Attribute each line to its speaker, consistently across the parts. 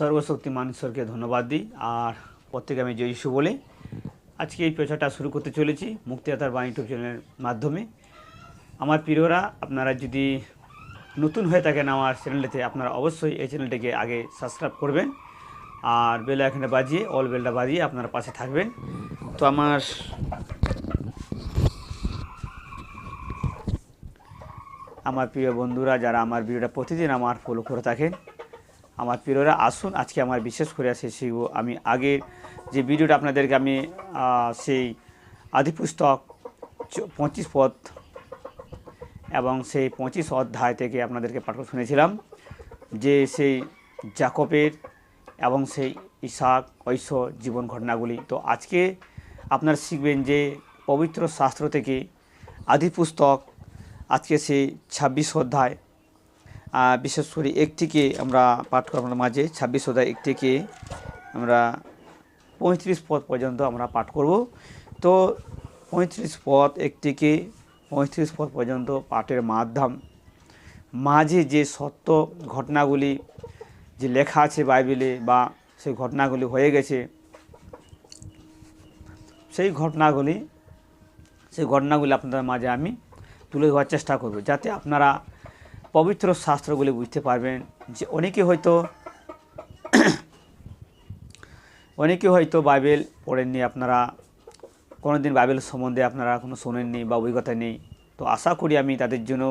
Speaker 1: সর্বশক্তিমান ঈশ্বরকে ধন্যবাদ দিই। আর প্রত্যেকে আমি জয়িষু বলে আজকে এই পেশাটা শুরু করতে চলেছি মুক্তিদাতার বাণী ইউটিউব চ্যানেলের মাধ্যমে। আমার প্রিয়রা, আপনারা যদি নতুন হয়ে থাকেন আমার চ্যানেলটিতে, আপনারা অবশ্যই এই চ্যানেলটিকে আগে সাবস্ক্রাইব করবেন। আর বেল এখানে বাজিয়ে, অল বেলটা বাজিয়ে আপনারা পাশে থাকবেন। তো আমার আমার প্রিয় বন্ধুরা, যারা আমার ভিডিওটা প্রতিদিন আমার ফলো করে থাকেন আমার প্রিয়রা, আসুন আজকে আমার বিশেষ করে আসে শিখব আমি আগের যে ভিডিওটা আপনাদেরকে আমি সেই আদিপুস্তক পঁচিশ পদ এবং সেই পঁচিশ অধ্যায় থেকে আপনাদেরকে পাঠ শুনেছিলাম, যে সেই জাকবের এবং সেই ইসাক ঐশ জীবন ঘটনাগুলি। তো আজকে আপনারা শিখবেন যে পবিত্র শাস্ত্র থেকে আদি পুস্তক আজকে সেই ছাব্বিশ অধ্যায় বিশেষ করে একটিকে আমরা পাঠ আপনার মাঝে, ছাব্বিশ অধ্যায় একটিকে আমরা পঁয়ত্রিশ পদ পর্যন্ত আমরা পাঠ করব। তো পঁয়ত্রিশ পদ একটিকে পঁয়ত্রিশ পদ পর্যন্ত পাঠের মাধ্যম। মাঝে যে সত্য ঘটনাগুলি, যে লেখা আছে বাইবেলে বা সেই ঘটনাগুলি হয়ে গেছে, সেই ঘটনাগুলি সেই ঘটনাগুলি আপনাদের মাঝে আমি তুলে ধরার চেষ্টা করব, যাতে আপনারা পবিত্র শাস্ত্রগুলি বুঝতে পারবেন যে অনেকে হয়তো অনেকে হয়তো বাইবেল পড়েননি আপনারা কোনো দিন বাইবেল সম্বন্ধে আপনারা কোনো শোনেননি বা অভিজ্ঞতা নেই। তো আশা করি আমি তাদের জন্য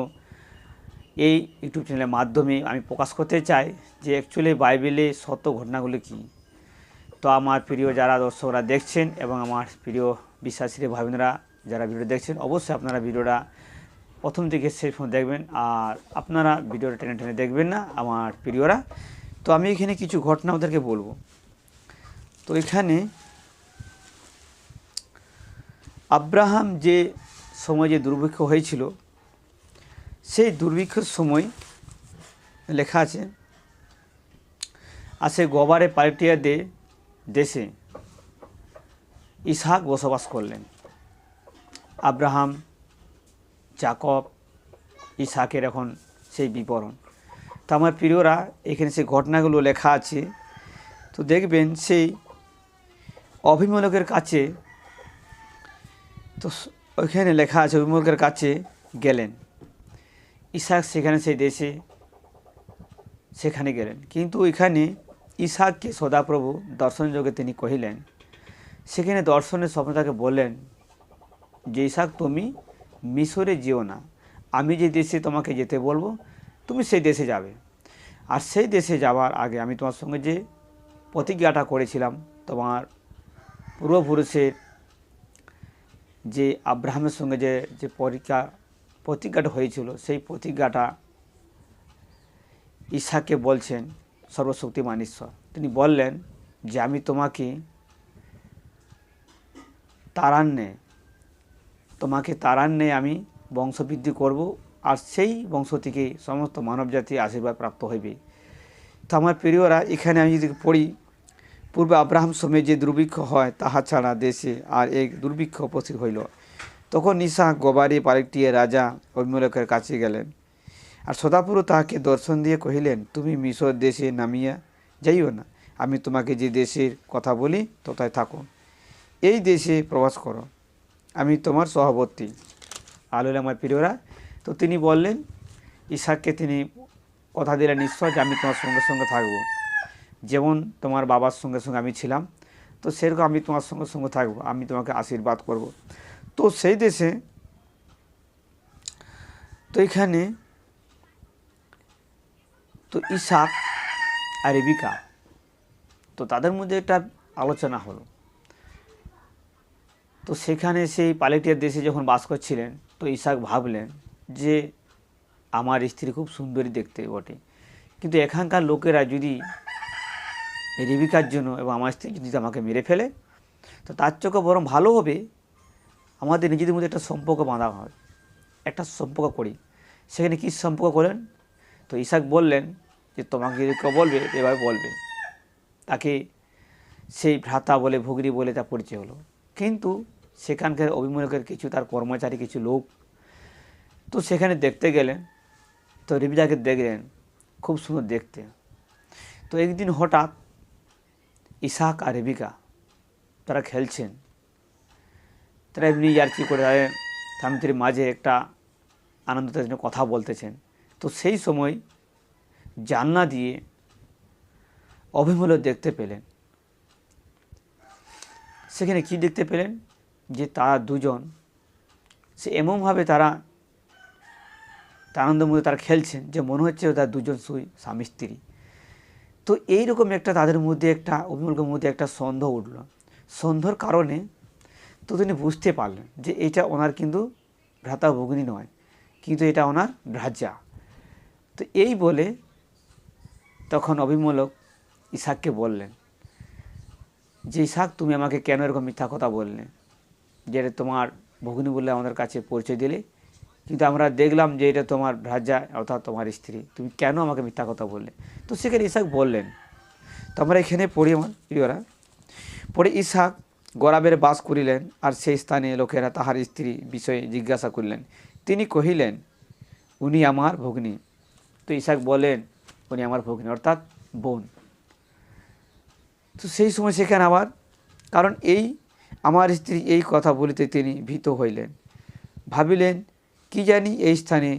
Speaker 1: এই ইউটিউব চ্যানেলের মাধ্যমে আমি প্রকাশ করতে চাই যে অ্যাকচুয়ালি বাইবেলে সত্য ঘটনাগুলো কী। তো আমার প্রিয় যারা দর্শকরা দেখছেন এবং আমার প্রিয় বিশ্বাসী ভাবিনরা যারা ভিডিও দেখছেন, অবশ্যই আপনারা ভিডিওটা প্রথম থেকে শেষ দেখবেন, আর আপনারা ভিডিওটা টেনে টেনে দেখবেন না, আমার প্রিয়রা। তো আমি এখানে কিছু ঘটনা ওদেরকে বলব। তো এখানে আব্রাহাম যে সময় যে দুর্ভিক্ষ হয়েছিল, সেই দুর্ভিক্ষের সময় লেখা আছে, আর সে গবারে পাল্টিয়া দে, দেশে ইসহাক বসবাস করলেন। আব্রাহাম জাকব ইসহাকের এখন সেই বিবরণ। তো আমার প্রিয়রা, এখানে সেই ঘটনাগুলো লেখা আছে। তো দেখবেন সেই অভিমূলকের কাছে, তো ওইখানে লেখা আছে, অভিমূলকের কাছে গেলেন। ইসাক সেখানে সেই দেশে, সেখানে গেলেন। কিন্তু ওইখানে ইসাককে সদাপ্রভু দর্শন যোগে তিনি কহিলেন, সেখানে দর্শনের স্বপ্ন তাকে বললেন যে, ইসাক তুমি মিশরে যেও না। আমি যে দেশে তোমাকে যেতে বলব, তুমি সেই দেশে যাবে। আর সেই দেশে যাওয়ার আগে আমি তোমার সঙ্গে যে প্রতিজ্ঞাটা করেছিলাম, তোমার পূর্বপুরুষের যে আব্রাহামের সঙ্গে যে যে পরীক্ষা, প্রতিজ্ঞাটা হয়েছিল, সেই প্রতিজ্ঞাটা ঈশাকে বলছেন সর্বশক্তিমান ঈশ্বর। তিনি বললেন যে, আমি তোমাকে তারান্নে তোমাকে তারান্নে আমি বংশবৃদ্ধি করব আর সেই বংশ থেকে সমস্ত মানবজাতি আশীর্বাদ প্রাপ্ত হইবে। তো আমার প্রিয়রা, এখানে আমি যদি পড়ি, পূর্বে আব্রাহাম সময়ে যে দুর্ভিক্ষ হয়, তাহা ছাড়া দেশে আর এক দুর্ভিক্ষ উপস্থিত হইল। তখন নিশা গবারি পালিটিয়ে রাজা অভিমূলকের কাছে গেলেন। আর সদাপুরু তাহাকে দর্শন দিয়ে কহিলেন, তুমি মিশর দেশে নামিয়া যাইও না। আমি তোমাকে যে দেশের কথা বলি তথায় থাকো এই দেশে প্রবাস করো। আমি তোমার সহবর্তী। আলুল আমার প্রিয়রা, তো তিনি বললেন ইসাককে তিনি কথা দিলেন ঈশ্বর যে আমি তোমার সঙ্গে সঙ্গে থাকব। যেমন তোমার বাবার সঙ্গে সঙ্গে আমি ছিলাম, তো সেরকম আমি তোমার সঙ্গে সঙ্গে থাকব। আমি তোমাকে আশীর্বাদ করব। তো সেই দেশে, তো এখানে, তো ইসাক আর রেবিকা, তো তাদের মধ্যে একটা আলোচনা হলো। তো সেখানে সেই পালেটিয়ার দেশে যখন বাস করছিলেন, তো ইসাক ভাবলেন যে আমার স্ত্রী খুব সুন্দরী দেখতে বটে। কিন্তু এখানকার লোকেরা যদি রেবিকার জন্য এবং আমার স্ত্রী যদি আমাকে মেরে ফেলে, তো তার চোখে বরং ভালো হবে। আমাদের নিজেদের মধ্যে একটা সম্পর্ক বাঁধা হয়, একটা সম্পর্ক করি। সেখানে কী সম্পর্ক করেন তো ইসাক বললেন যে, তোমাকে যদি কেউ বলবে, এভাবে বলবে। তাকে সেই ভ্রাতা বলে ভুগরি বলে তার পরিচয় হলো। কিন্তু সেখানকার অভিমূলকের কিছু, তার কর্মচারী কিছু লোক। তো সেখানে দেখতে গেলেন, তো রিবিজাকে দেখলেন, খুব সুন্দর দেখতে। তো একদিন হঠাৎ ইসাক আর রেবিকা, তারা খেলছেন। তারা এমনি ইয়ার্কি করে তাদের স্বামী মাঝে একটা আনন্দের জন্য কথা বলতেছেন। তো সেই সময় জানলা দিয়ে অভিমূল্য দেখতে পেলেন। সেখানে কি দেখতে পেলেন? যে তারা দুজন, সে এমনভাবে তারা আনন্দের মধ্যে তারা খেলছেন যে মনে হচ্ছে তার দুজন সুই স্বামী স্ত্রী। তো এইরকম একটা তাদের মধ্যে একটা, অভিমুখের মধ্যে একটা সন্দেহ উঠল। সন্দেহর কারণে তো তিনি বুঝতে পারলেন যে এটা ওনার কিন্তু ভ্রাতা ভগ্নী নয়, কিন্তু এটা ওনার ভ্রাজা। তো এই বলে তখন অভিমূলক ইসাককে বললেন যে ইসাক তুমি আমাকে কেন এরকম মিথ্যা কথা বললে? যে এটা তোমার ভগ্নী বলে আমাদের কাছে পরিচয় দিলে। কিন্তু আমরা দেখলাম যে এটা তোমার ভ্রাজা অর্থাৎ তোমার স্ত্রী। তুমি কেন আমাকে মিথ্যা কথা বললে? তো সেখানে ইসাক বললেন, তো আমরা এখানে পড়ি আমার প্রিয়রা। পরে ইসাক গরাবের বাস করিলেন আর সেই স্থানে লোকেরা তাহার স্ত্রী বিষয়ে জিজ্ঞাসা করিলেন। তিনি কহিলেন, উনি আমার ভগ্নী। তো ইসাক বলেন উনি আমার ভগ্নী, অর্থাৎ বোন। তো সেই সময় সেখানে আবার, কারণ এই আমার স্ত্রী এই কথা বলিতে তিনি ভীত হইলেন। ভাবিলেন, কি জানি এই স্থানে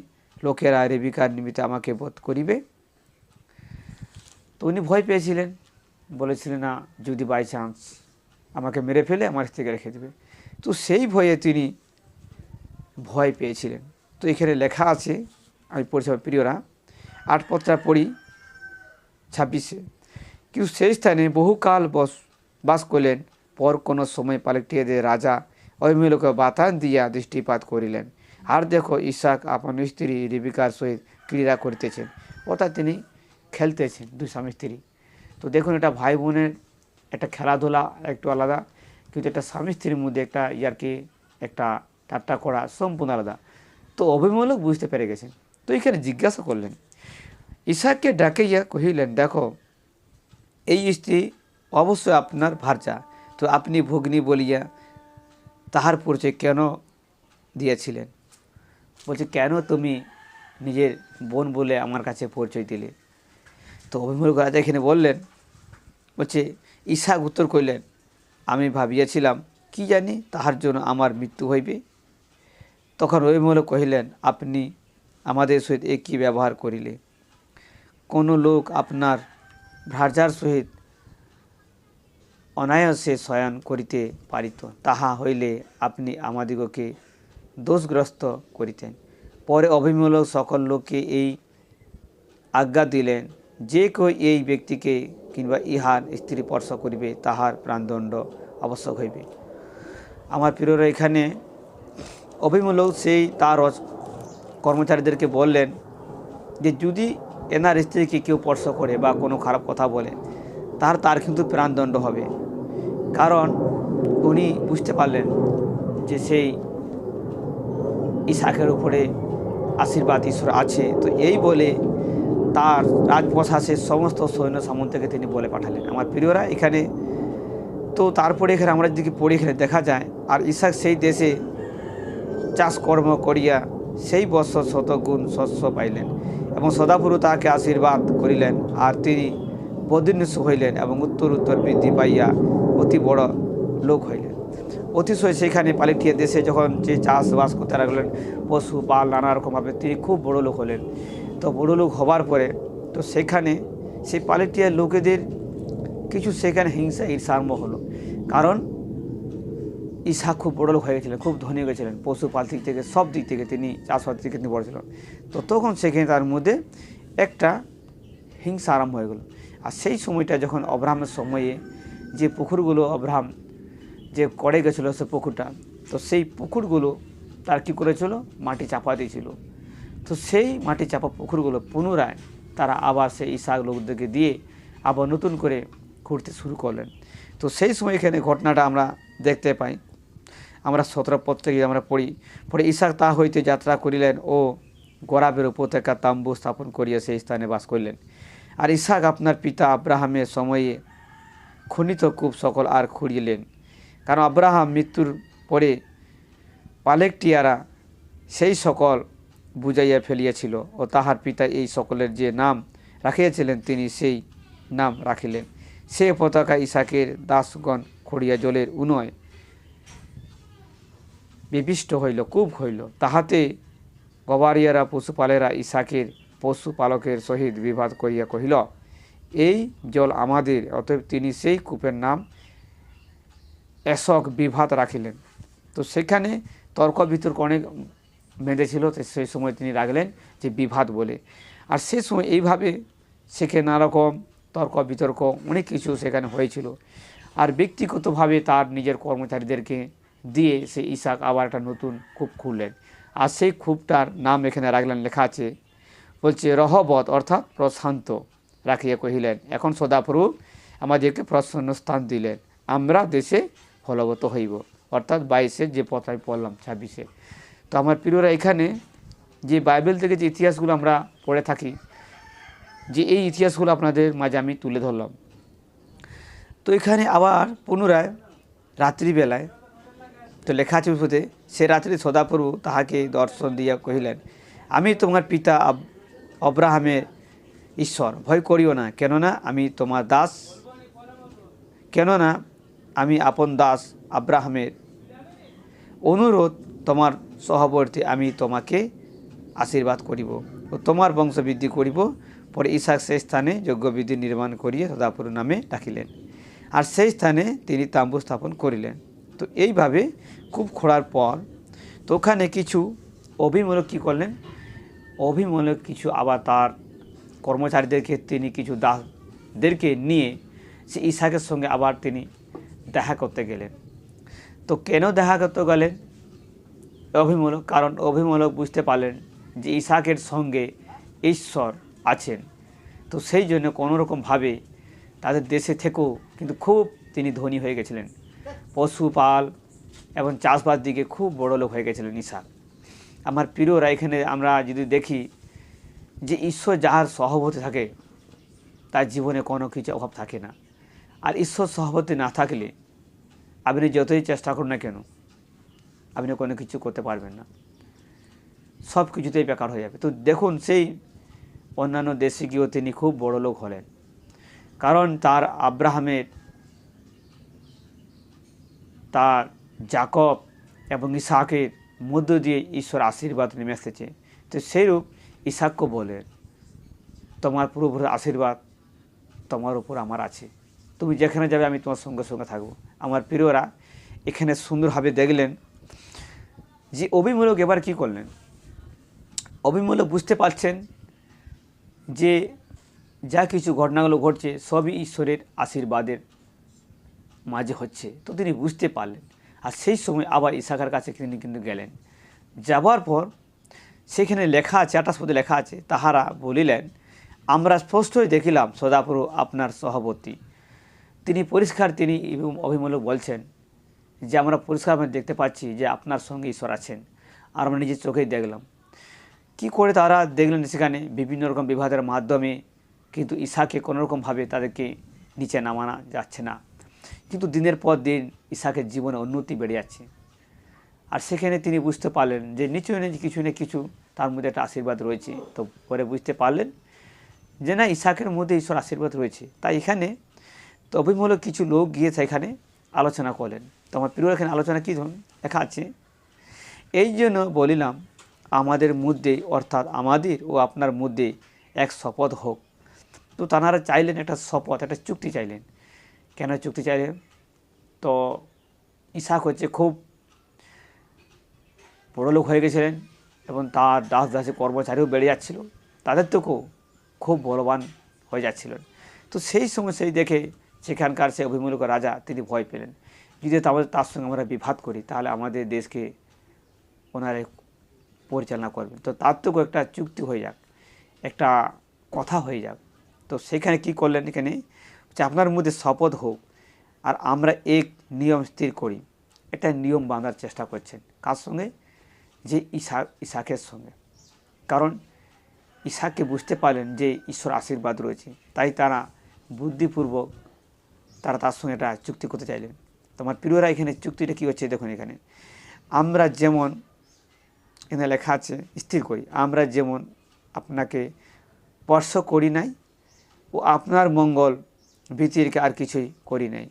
Speaker 1: লোকেরা রেবিকার নিমিত্তে আমাকে বোধ করিবে। তো উনি ভয় পেয়েছিলেন, বলেছিলেন, না, যদি বাই চান্স আমাকে মেরে ফেলে, আমার স্ত্রীকে রেখে দেবে। তো সেই ভয়ে তিনি ভয় পেয়েছিলেন। তো এখানে লেখা আছে, আমি পড়ছি প্রিয়রা আট পত্রা পড়ি ছাব্বিশে। কিন্তু সেই স্থানে বহুকাল বস, বাস করলেন। পর কোনো সময় পাল্টিয়ে দিয়ে রাজা অভিমূলকে বাতান দিয়া দৃষ্টিপাত করিলেন। আর দেখো, ইসাক আপন স্ত্রী রিবিকার সহিত ক্রীড়া করিতেছেন, অর্থাৎ তিনি খেলতেছেন দুই স্বামী স্ত্রী। তো দেখুন, এটা ভাই বোনের একটা খেলাধুলা একটু আলাদা, কিন্তু একটা স্বামী স্ত্রীর মধ্যে একটা ইয়ারকি, একটা ঠাট্টা করা সম্পূর্ণ আলাদা। তো অভিমূলক বুঝতে পেরে গেছেন। তো এখানে জিজ্ঞাসা করলেন, ইসাককে ডাকাইয়া কহিলেন, দেখো এই স্ত্রী অবশ্যই আপনার ভারচা তো আপনি ভগ্নী বলিয়া তাহার পরিচয় কেন দিয়েছিলেন? বলছে, কেন তুমি নিজের বোন বলে আমার কাছে পরিচয় দিলে? তো অভিমূলক রাজা এখানে বললেন, বলছে ঈশা উত্তর করিলেন আমি ভাবিয়াছিলাম, কি জানি তাহার জন্য আমার মৃত্যু হইবে? তখন অভিমূলক কহিলেন, আপনি আমাদের সহিত এ কী ব্যবহার করিলে। কোনো লোক আপনার ভ্রাজার সহিত অনায়াসে শয়ন করিতে পারিত। তাহা হইলে আপনি আমাদিগকে দোষগ্রস্ত করিতেন। পরে অভিমূলক সকল লোককে এই আজ্ঞা দিলেন, যে কেউ এই ব্যক্তিকে কিংবা ইহার স্ত্রী স্পর্শ করিবে, তাহার প্রাণদণ্ড আবশ্যক হইবে। আমার প্রিয়রা, এখানে অভিমূলক সেই তার কর্মচারীদেরকে বললেন যে, যদি এনার স্ত্রীকে কেউ স্পর্শ করে বা কোনো খারাপ কথা বলে, তার তার কিন্তু প্রাণদণ্ড হবে। কারণ উনি বুঝতে পারলেন যে সেই ইসাকের উপরে আশীর্বাদ ঈশ্বর আছে। তো এই বলে তার রাজপ্রশাসের সমস্ত সৈন্য সামন্তকে তিনি বলে পাঠালেন। আমার প্রিয়রা, এখানে তো তারপরে এখানে আমরা যদি পড়ি, এখানে দেখা যায়, আর ইসাক সেই দেশে চাষকর্ম করিয়া সেই বৎসর শতগুণ শস্য পাইলেন। এবং সদাপুরু তাহাকে আশীর্বাদ করিলেন। আর তিনি বদিন্যস্য হইলেন এবং উত্তর উত্তর বৃদ্ধি পাইয়া অতি বড় লোক হইলেন। অতিশয় সেখানে পালিটিয়া দেশে যখন যে চাষবাস করতে লাগলেন, পশু, পাল, নানা রকমভাবে তিনি খুব বড় লোক হলেন। তো বড় লোক হবার পরে তো সেখানে সেই পালিটিয়ার লোকেদের কিছু সেখানে হিংসা ঈর্ষা আরম্ভ হলো। কারণ ঈশা খুব বড়লোক হয়ে গেছিলেন, খুব ধনী হয়ে গেছিলেন পশুপাল দিক থেকে, সব দিক থেকে তিনি চাষবাস দিক থেকে তিনি বড় ছিলেন। তো তখন সেখানে তার মধ্যে একটা হিংসা আরম্ভ হয়ে গেল। আর সেই সময়টা যখন অব্রাহামের সময়ে যে পুকুরগুলো অব্রাহাম যে করে গেছিল সে পুকুরটা, তো সেই পুকুরগুলো তার কী করেছিল? মাটি চাপা দিয়েছিল। তো সেই মাটি চাপা পুকুরগুলো পুনরায় তারা আবার সেই ইসাক লোকদেরকে দিয়ে আবার নতুন করে ঘুরতে শুরু করলেন। তো সেই সময় এখানে ঘটনাটা আমরা দেখতে পাই। আমরা সতেরো পদ থেকে আমরা পড়ি। পরে ইসাক তা হইতে যাত্রা করিলেন ও গরাবের উপত্যকা তাম্বু স্থাপন করিয়া সেই স্থানে বাস করিলেন। আর ইসাক আপনার পিতা আব্রাহামের সময়ে খনিত কূপ সকল আর খুঁড়িলেন। কারণ আব্রাহাম মৃত্যুর পরে পালেকটিয়ারা সেই সকল বুঝাইয়া ফেলিয়াছিল ও তাহার পিতা এই সকলের যে নাম রাখিয়াছিলেন তিনি সেই নাম রাখিলেন।
Speaker 2: সে পতাকা ইসাকের দাসগণ খড়িয়া জলের উনয় বিবিষ্ট হইল, কূপ হইল। তাহাতে গবারিয়ারা, পশুপালেরা ইসাকের পশুপালকের সহিত বিবাদ করিয়া কহিল, এই জল আমাদের, অতএব তিনি সেই কূপের নাম এসক বিভাত রাখিলেন। তো সেখানে তর্ক বিতর্ক অনেক বেঁধেছিল সেই সময় তিনি রাখলেন যে বিভাত বলে। আর সে সময় এইভাবে সেখানে নানারকম তর্ক বিতর্ক অনেক কিছু সেখানে হয়েছিল। আর ব্যক্তিগতভাবে তার নিজের কর্মচারীদেরকে দিয়ে সে ইসাক আবার একটা নতুন কূপ খুললেন। আর সেই কূপটার নাম এখানে রাখলেন, লেখা আছে, বলছে, রহবত অর্থাৎ প্রশান্ত রাখিয়া কহিলেন, এখন সদাপ্রভু আমাদেরকে প্রসন্ন স্থান দিলেন, আমরা দেশে ফলবত হইব। অর্থাৎ বাইশে যে পথ আমি পড়লাম ছাব্বিশে তো আমার প্রিয়রা, এখানে যে বাইবেল থেকে যে ইতিহাসগুলো আমরা পড়ে থাকি, যে এই ইতিহাসগুলো আপনাদের মাঝে আমি তুলে ধরলাম।
Speaker 1: তো এখানে আবার পুনরায় রাত্রিবেলায় তো লেখা আছে উপতে সে রাত্রি সদাপ্রভু তাহাকে দর্শন দিয়া কহিলেন, আমি তোমার পিতা অব্রাহামের ঈশ্বর, ভয় করিও না। কেননা আমি তোমার দাস, কেননা আমি আপন দাস আব্রাহামের অনুরোধ তোমার সহবর্তী, আমি তোমাকে আশীর্বাদ করিব ও তোমার বংশবৃদ্ধি করিব পরে ইসাক সেই স্থানে যজ্ঞবিধি নির্মাণ করিয়া সদাপুর নামে ডাকিলেন। আর সেই স্থানে তিনি তাম্বু স্থাপন করিলেন। তো এইভাবে খুব খোঁড়ার পর তো ওখানে কিছু অভিমূলক কী করলেন? অভিমূলক কিছু আবার তার কর্মচারীদেরকে তিনি কিছু দাসদেরকে নিয়ে সে ইসাকের সঙ্গে আবার তিনি দেখা করতে গেলেন। তো কেন দেখা করতে গেলেন? অভিমূলক, কারণ অভিমূলক বুঝতে পারলেন যে ইসাকের সঙ্গে ঈশ্বর আছেন। তো সেই জন্য কোনোরকমভাবে তাদের দেশে থেকেও কিন্তু খুব তিনি ধনী হয়ে গেছিলেন। পশুপাল এবং চাষবাস দিকে খুব বড় লোক হয়ে গেছিলেন ইসাক আমার প্রিয়রা এখানে আমরা যদি দেখি যে ঈশ্বর যাহার সহবতে থাকে, তার জীবনে কোনো কিছু অভাব থাকে না। আর ঈশ্বর সহবতে না থাকলে আপনি যতই চেষ্টা করুন না কেন, আপনি কোনো কিছু করতে পারবেন না। সব কিছুতেই বেকার হয়ে যাবে। তো দেখুন, সেই অন্যান্য দেশে গিয়েও তিনি খুব বড় লোক হলেন। কারণ তার আব্রাহামের তার জাকব এবং ইসাকের মধ্য দিয়ে ঈশ্বর আশীর্বাদ নেমে এসেছে। তো সেইরূপ ইসাককে বলেন তোমার পুরোপুরি আশীর্বাদ তোমার উপর আমার আছে। তুমি যেখানে যাবে আমি তোমার সঙ্গে সঙ্গে থাকব। আমার প্রিয়রা, এখানে সুন্দরভাবে দেখলেন যে অভিমূলক এবার কি করলেন। অভিমূলক বুঝতে পারছেন যে যা কিছু ঘটনাগুলো ঘটছে সবই ঈশ্বরের আশীর্বাদের মাঝে হচ্ছে, তো তিনি বুঝতে পারলেন। আর সেই সময় আবার ইসাকার কাছে তিনি কিন্তু গেলেন। যাবার পর সেখানে লেখা আছে আটাশ পদে লেখা আছে, তাহারা বলিলেন, আমরা স্পষ্টই দেখিলাম সদাপুরু আপনার সহবর্তী। তিনি পরিষ্কার, তিনি অভিমূলক বলছেন যে, আমরা পরিষ্কারভাবে দেখতে পাচ্ছি যে আপনার সঙ্গে ঈশ্বর আছেন। আর আমরা নিজের চোখেই দেখলাম। কি করে তারা দেখলেন সেখানে? বিভিন্ন রকম বিবাদের মাধ্যমে কিন্তু ঈশাকে কোনোরকমভাবে তাদেরকে নিচে নামানো যাচ্ছে না। কিন্তু দিনের পর দিন ঈশাকের জীবনে উন্নতি বেড়ে যাচ্ছে। আর সেখানে তিনি বুঝতে পারলেন যে নিচু নিচু কিছু না কিছু তার মধ্যে একটা আশীর্বাদ রয়েছে। তো পরে বুঝতে পারলেন যে না, ইসাকের মধ্যে ঈশ্বর আশীর্বাদ রয়েছে। তাই এখানে তো অভিমূলক কিছু লোক গিয়ে সেখানে আলোচনা করলেন। তো আমার প্রিয়, এখানে আলোচনা কী ধরুন? লেখা আছে, এই জন্য বলিলাম, আমাদের মধ্যে অর্থাৎ আমাদের ও আপনার মধ্যে এক শপথ হোক। তো তাঁরা চাইলেন একটা শপথ, একটা চুক্তি চাইলেন। কেন চুক্তি চাইলেন তো ইসাক হচ্ছে খুব বড় লোক হয়ে গেছিলেন এবং তার দাস দাসী কর্মচারীও বেড়ে যাচ্ছিল। তাদের থেকেও খুব বলবান হয়ে যাচ্ছিলেন তো সেই সময় সেই দেখে সেখানকার সে অভিমূলক রাজা তিনি ভয় পেলেন। যদি তাদের তার সঙ্গে আমরা বিভাদ করি, তাহলে আমাদের দেশকে ওনারা পরিচালনা করবেন। তো তার থেকেও একটা চুক্তি হয়ে যাক, একটা কথা হয়ে যাক। তো সেখানে কি করলেন এখানে? যে আপনার মধ্যে শপথ হোক আর আমরা এক নিয়ম স্থির করি এটা নিয়ম বাঁধার চেষ্টা করছেন কার সঙ্গে? যে ইসা ইসাকের সঙ্গে। কারণ ইসাককে বুঝতে পারলেন যে ঈশ্বর আশীর্বাদ রয়েছে, তাই তারা বুদ্ধিপূর্বক তারা তার সঙ্গে একটা চুক্তি করতে চাইলেন। তোমার প্রিয়রা এখানে চুক্তিটা কী হচ্ছে দেখুন এখানে। আমরা যেমন এখানে লেখা আছে, স্থির করি, আমরা যেমন আপনাকে স্পর্শ করি নাই, ও আপনার মঙ্গল
Speaker 2: ভীতিরকে আর কিছুই করি নাই,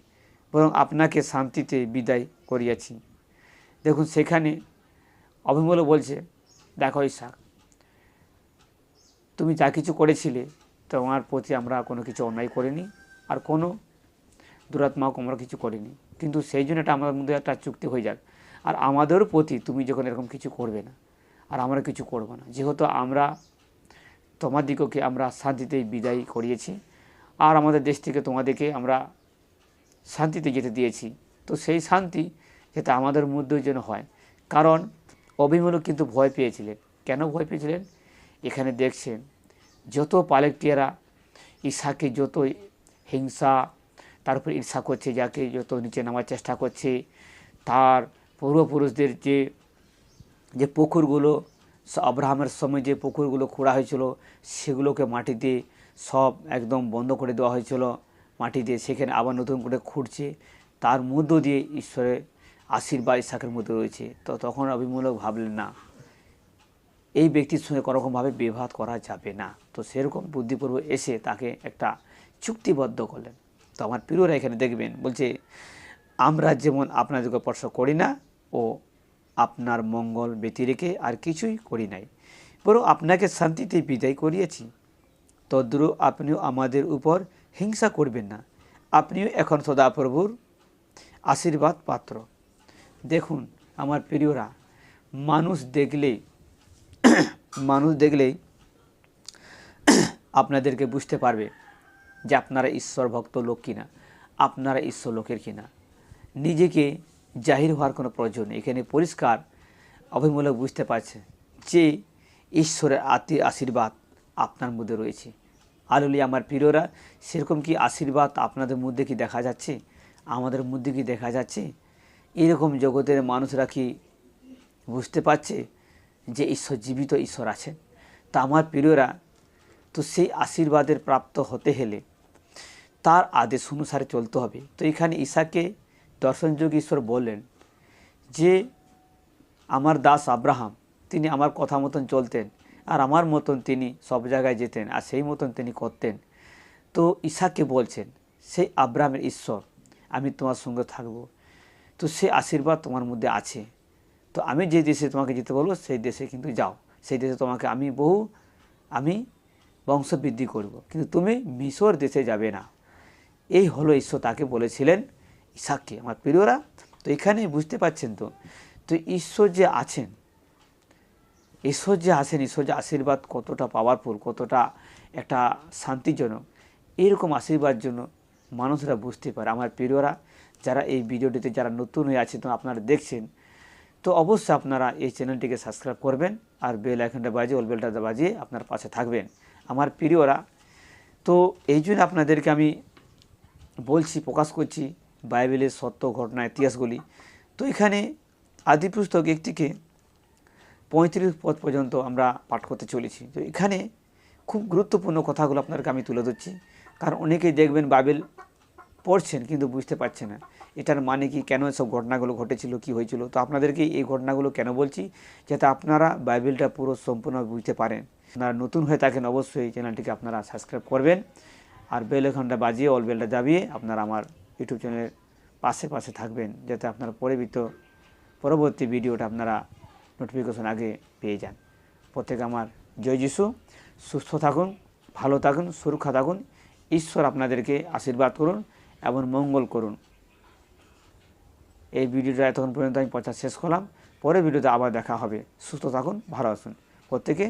Speaker 2: বরং আপনাকে শান্তিতে বিদায় করিয়াছি। দেখুন, সেখানে অভিমল বলছে, দেখো ইসাক তুমি যা কিছু করেছিলে, তোমার প্রতি আমরা কোনো কিছু অন্যায় করিনি আর কোনো দুরাত্মাও আমরা কিছু করিনি। কিন্তু সেই জন্য এটা আমাদের মধ্যে একটা চুক্তি হয়ে যাক। আর আমাদেরও প্রতি তুমি যখন এরকম কিছু করবে না, আর আমরা কিছু করব না, যেহেতু আমরা তোমার দিগকে আমরা শান্তিতে বিদায় করিয়েছি আর আমাদের দেশ থেকে তোমাদেরকে আমরা শান্তিতে যেতে দিয়েছি। তো সেই শান্তি যাতে আমাদের মধ্যেও যেন হয়। কারণ অভিমন্যু কিন্তু ভয় পেয়েছিলেন। কেন ভয় পেয়েছিলেন? এখানে দেখছেন, যত পালেকটিয়ারা ঈশাকে যত হিংসা, তারপর ঈর্ষা করছে, যাকে যত নিচে নামার চেষ্টা করছে, তার পূর্বপুরুষদের যে যে পুকুরগুলো আব্রাহামের সময় যে পুকুরগুলো খোঁড়া হয়েছিল, সেগুলোকে মাটিতে সব একদম বন্ধ করে দেওয়া হয়েছিল। মাটি দিয়ে সেখানে আবার নতুন করে খুঁড়ছে। তার মধ্য দিয়ে ঈশ্বরের আশীর্বাদ ইসাকের মধ্যে রয়েছে। তো তখন অভিমূলক ভাবলেন, না, এই ব্যক্তির সঙ্গে কোনোরকমভাবে বিবাদ করা যাবে না। তো সেরকম বুদ্ধিপূর্ব এসে তাকে একটা চুক্তিবদ্ধ করলেন। তো আমার প্রিয়রা এখানে দেখবেন, বলছে, আমরা যেমন আপনাদেরকে স্পর্শ করি না, ও আপনার মঙ্গল ব্যতি রেখে আর কিছুই করি নাই। বরং আপনাকে শান্তিতে বিদায় করিয়েছি। তদ্রু আপনিও আমাদের উপর হিংসা করবেন না। আপনিও এখন সদাপ্রভুর আশীর্বাদ পাত্র। দেখুন, আমার প্রিয়রা, মানুষ দেখলেই মানুষ দেখলেই আপনাদেরকে বুঝতে পারবে যে আপনারা ঈশ্বর ভক্ত লোক কিনা, আপনারা ঈশ্বর লোকের কিনা। নিজেকে জাহির হওয়ার কোনো প্রয়োজন নেই। এখানে পরিষ্কার অভিমূলক বুঝতে পারছে যে ঈশ্বরের আতি আশীর্বাদ আপনার মধ্যে রয়েছে। আলুলি আমার প্রিয়রা, সেরকম কি আশীর্বাদ আপনাদের মধ্যে কি দেখা যাচ্ছে? আমাদের মধ্যে কি দেখা যাচ্ছে? এরকম জগতের মানুষরা কি বুঝতে পারছে যে ঈশ্বর জীবিত, ঈশ্বর আছেন? তা আমার প্রিয়রা, তো সেই আশীর্বাদের প্রাপ্ত হতে হলে তার আদেশ অনুসারে চলতে হবে। তো এখানে ঈশাকে দর্শনযোগ ঈশ্বর বললেন যে, আমার দাস আব্রাহাম, তিনি আমার কথা মতন চলতেন। আর আমার মতন তিনি সব জায়গায় যেতেন আর সেই মতন তিনি করতেন। তো ঈশাকে বলছেন সেই আব্রাহামের ঈশ্বর, আমি তোমার সঙ্গে থাকব। তো সে আশীর্বাদ তোমার মধ্যে আছে। তো আমি যে দেশে তোমাকে যেতে বলব, সেই দেশে কিন্তু যাও। সেই দেশে তোমাকে আমি বহু, আমি বংশবৃদ্ধি করব। কিন্তু তুমি মিশর দেশে যাবে না। এই হলো ঈশ্বর তাকে বলেছিলেন ইসাককে। আমার প্রিয়রা, তো এখানে বুঝতে পাচ্ছেন তো? তো ঈশ্বর যে আছেন ঈশ্বর যে আছেন ঈশ্বর যে আশীর্বাদ কতটা পাওয়ারফুল কতটা একটা শান্তিজনক। এরকম আশীর্বাদ জন্য মানুষরা বুঝতে পারে। আমার প্রিয়রা যারা এই ভিডিওটিতে যারা নতুন হয়ে আছে তো আপনারা দেখছেন, তো অবশ্যই আপনারা এই চ্যানেলটিকে সাবস্ক্রাইব করবেন আর বেল আইকনটা বাজিয়ে অল বেলটা বাজিয়ে আপনার পাশে থাকবেন। আমার প্রিয়রা তো এই জন্য আপনাদেরকে আমি বলছি, প্রকাশ করছি বাইবেলের সত্য ঘটনা, ইতিহাসগুলি। তো এখানে আদি পুস্তক একটিকে পঁয়ত্রিশ পদ পর্যন্ত আমরা পাঠ করতে চলেছি। তো এখানে খুব গুরুত্বপূর্ণ কথাগুলো আপনাদেরকে আমি তুলে ধরছি। কারণ অনেকেই দেখবেন বাইবেল পড়ছেন কিন্তু বুঝতে পারছে না। এটার মানে কি? কেন সব ঘটনাগুলো ঘটেছিল? কি হয়েছিল? তো আপনাদেরকে এই ঘটনাগুলো কেন বলছি? যাতে আপনারা বাইবেলটা পুরো সম্পূর্ণ বুঝতে পারেন। আপনারা নতুন হয়ে থাকেন অবশ্যই চ্যানেলটিকে আপনারা সাবস্ক্রাইব করবেন। আর বেল এখানটা বাজিয়ে অল বেলটা দাবিয়ে আপনারা আমার ইউটিউব চ্যানেলের পাশে পাশে থাকবেন। যাতে আপনার পরিবৃত পরবর্তী ভিডিওটা আপনারা নোটিফিকেশন আগে পেয়ে যান। প্রত্যেকে আমার জয় যিশু, সুস্থ থাকুন, ভালো থাকুন, সুরক্ষা থাকুন। ঈশ্বর আপনাদেরকে আশীর্বাদ করুন এবং মঙ্গল করুন। এই ভিডিওটা এতক্ষণ পর্যন্ত আমি প্রচার শেষ করলাম। পরের ভিডিওতে আবার দেখা হবে। সুস্থ থাকুন, ভালো আসুন প্রত্যেকে